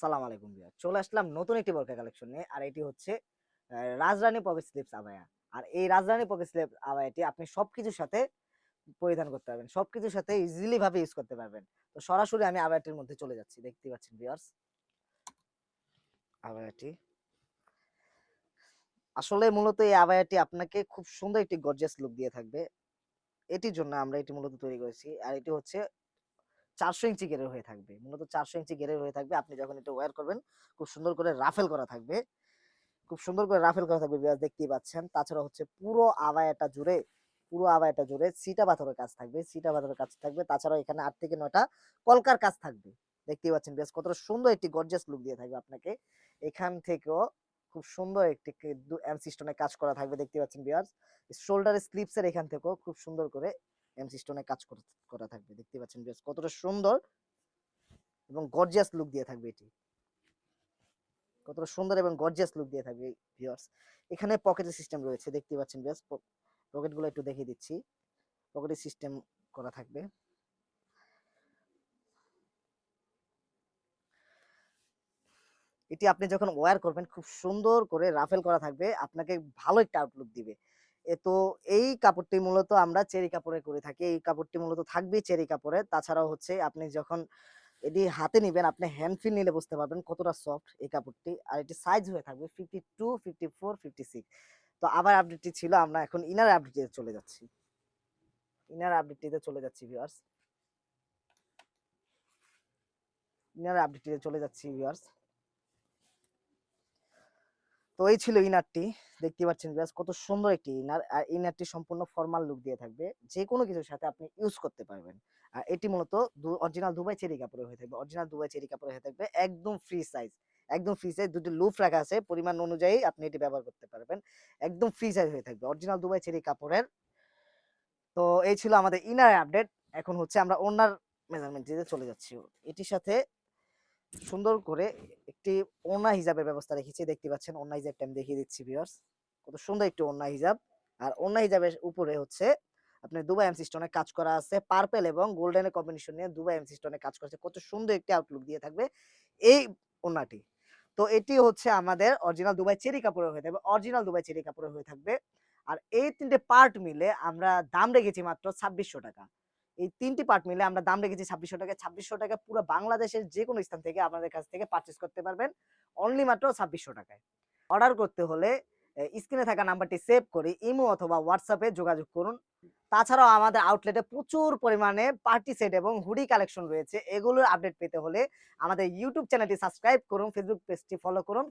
সালাম আলাইকুম ভিউয়ার চলে আসলাম নতুন একটি বোরকা কালেকশন নিয়ে, আর এটি হচ্ছে রাজরানী পকেট স্লিপস আবায়া। আর এই রাজরানী পকেট স্লিপ আবায়াটি আপনি সবকিছুর সাথে পরিধান করতে পারবেন, সবকিছুর সাথে ইজিলি ভাবে ইউজ করতে পারবেন। তো সরাসরি আমি আবায়াটির মধ্যে চলে যাচ্ছি দেখতে পাচ্ছেন ভিউয়ার্স আবায়াটি। আসলে মূলত এই আবায়াটি আপনাকে খুব সুন্দর একটি গর্জিয়াস লুক দিয়ে থাকবে। এটির জন্য আমরা এটি মূলত তৈরি করেছি, আর এটি হচ্ছে চারশো ইঞ্চি গেরের হয়ে থাকবে। মূলত চারশো ইঞ্চি গেরের হয়ে থাকবে। আপনি যখন এটা ওয়্যার করবেন, খুব সুন্দর করে রাফেল করা থাকবে। খুব সুন্দর করে রাফেল করা থাকবে বিয়াস দেখতেই পাচ্ছেন। তাছাড়া হচ্ছে পুরো আবায়াটা জুড়ে, পুরো আবায়াটা জুড়ে সিটা পাথরের কাজ থাকবে, সিটা পাথরের কাজ থাকবে। তাছাড়াও এখানে আট থেকে নয়টা কলকার কাজ থাকবে। দেখতেই পাচ্ছেন বেশ কতটা সুন্দর একটি গর্জিয়াস লুক দিয়ে থাকবে আপনাকে। এখান থেকেও খুব সুন্দর একটি এমসি স্টোনের কাজ করা থাকবে। দেখতে পাচ্ছেন বিয়ার্স শোল্ডারের স্লিপসের এখান থেকেও খুব সুন্দর করে এমসি স্টোনে কাজ করা থাকবে। দেখতে পাচ্ছেন বেশ কতটা সুন্দর এবং গর্জিয়াস লুক দিয়ে থাকবে এটি। কতটা সুন্দর এবং গর্জিয়াস লুক দিয়ে থাকবে ভিউয়ার্স এখানে পকেটের সিস্টেম রয়েছে, দেখতে পাচ্ছেন বেশ পকেটগুলো একটু দেখিয়ে দিচ্ছি। পকেটের সিস্টেম করা থাকবে। এটি আপনি যখন ওয়্যার করবেন, খুব সুন্দর করে রাফেল করা থাকবে। আপনাকে ভালো একটা আউটলুক দিবে। তো এই কাপড়টি মূলত আমরা চেরি কাপড়ে করে থাকি। এই কাপড়টি মূলত থাকবেই চেরি কাপড়ে। তাছাড়াও হচ্ছে আপনি যখন এটি হাতে নিবেন, আপনি হ্যান্ড ফিল নিলে বুঝতে পারবেন কতটা সফট এই কাপড়টি। আর এটি সাইজ হয়ে থাকবে fifty two fifty four fifty six তো আবার আপডেটটি ছিল, আমরা এখন ইনার আপডেটে চলে যাচ্ছি। ইনার আপডেটটিতে চলে যাচ্ছি ভিউয়ার্স ইনার আপডেটটিতে চলে যাচ্ছি ভিউয়ার্স তো এই ছিল ইনারটি। দেখতে পাচ্ছেন ব্যাস কত সুন্দর একটি ইনার। আর ইনারটি সম্পূর্ণ ফর্মাল লুক দিয়ে থাকবে। যে কোনো কিছুর সাথে আপনি ইউজ করতে পারবেন। আর এটি মূলত অরিজিনাল দুবাই চেরি কাপড়ে হয়ে থাকবে। অরিজিনাল দুবাই চেরি কাপড়ে হয়ে থাকবে একদম ফ্রি সাইজ একদম ফ্রি সাইজ দুটি লুপ রাখা আছে। পরিমাণ অনুযায়ী আপনি এটি ব্যবহার করতে পারবেন। একদম ফ্রি সাইজ হয়ে থাকবে। অরিজিনাল দুবাই চেরি কাপড়ের। তো এই ছিল আমাদের ইনার আপডেট এখন হচ্ছে আমরা ওনার মেজারমেন্ট দিতে চলে যাচ্ছি। এটির সাথে সুন্দর করে একটি ওনা হিজাবের ব্যবস্থা রেখেছি। দেখতে পাচ্ছেন ওনা হিজাবটা আমি দেখিয়ে দিচ্ছি ভিউয়ার্স কত সুন্দর একটি ওনা হিজাব। আর ওনা হিজাবের উপরে হচ্ছে আপনার দুবাই এমসি স্টোনে কাজ করা আছে। পার্পেল এবং গোল্ডেনের কম্বিনেশন নিয়ে দুবাই এমসি স্টোনে কাজ করেছে কত সুন্দর একটি আউটলুক দিয়ে থাকবে এই ওনাটি তো এটি হচ্ছে আমাদের অরিজিনাল দুবাই চেরি কাপড়ের হয়ে থাকবে অরিজিনাল দুবাই চেরি কাপড়ের হয়ে থাকবে। আর এই তিনটে পার্ট মিলে আমরা দাম রেখেছি মাত্র ছাব্বিশশো টাকা। এই তিনটি পার্ট মিলে আমরা দাম রেখেছি ছাব্বিশশো টাকা। ছাব্বিশশো টাকা পুরো বাংলাদেশের যে কোনো স্থান থেকে আপনাদের কাছ থেকে পারচেস করতে পারবেন। অনলি মাত্র ছাব্বিশশো টাকায়। অর্ডার করতে হলে স্ক্রিনে থাকা নাম্বারটি সেভ করে ইমো অথবা হোয়াটসঅ্যাপে যোগাযোগ করুন। তাছাড়াও আমাদের আউটলেটে প্রচুর পরিমাণে পার্টি সেট এবং হুডি কালেকশন রয়েছে। এগুলোর আপডেট পেতে হলে আমাদের ইউটিউব চ্যানেলটি সাবস্ক্রাইব করুন ফেসবুক পেজটি ফলো করুন।